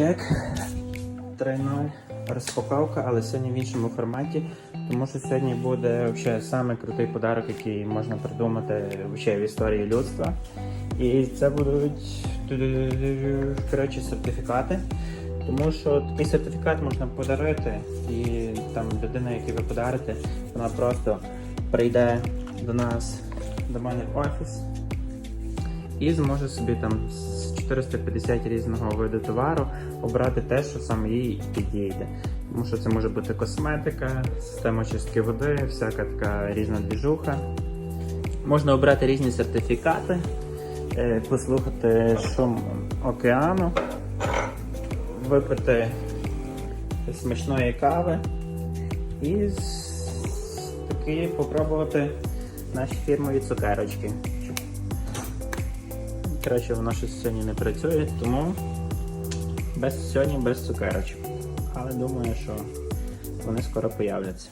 чек 3.0 розпаковка, але сьогодні в іншому форматі, тому що сьогодні буде взагалі саме крутий подарок, який можна придумати взагалі в історії людства. І це будуть коротше, сертифікати. Тому що такий сертифікат можна подарити, і там людина, яку ви подарите, вона просто прийде до нас, до мене в офіс і зможе собі там з 450 різного виду товару обрати те, що саме їй підійде. Тому що це може бути косметика, система чистки води, всяка така різна двіжуха. Можна обрати різні сертифікати, е, послухати шум океану, випити смачної кави і таки попробувати наші фірмові цукерочки. Коротше, воно щось сьогодні не працює, тому без сьогодні без цукерочок. Але думаю, що вони скоро появляться.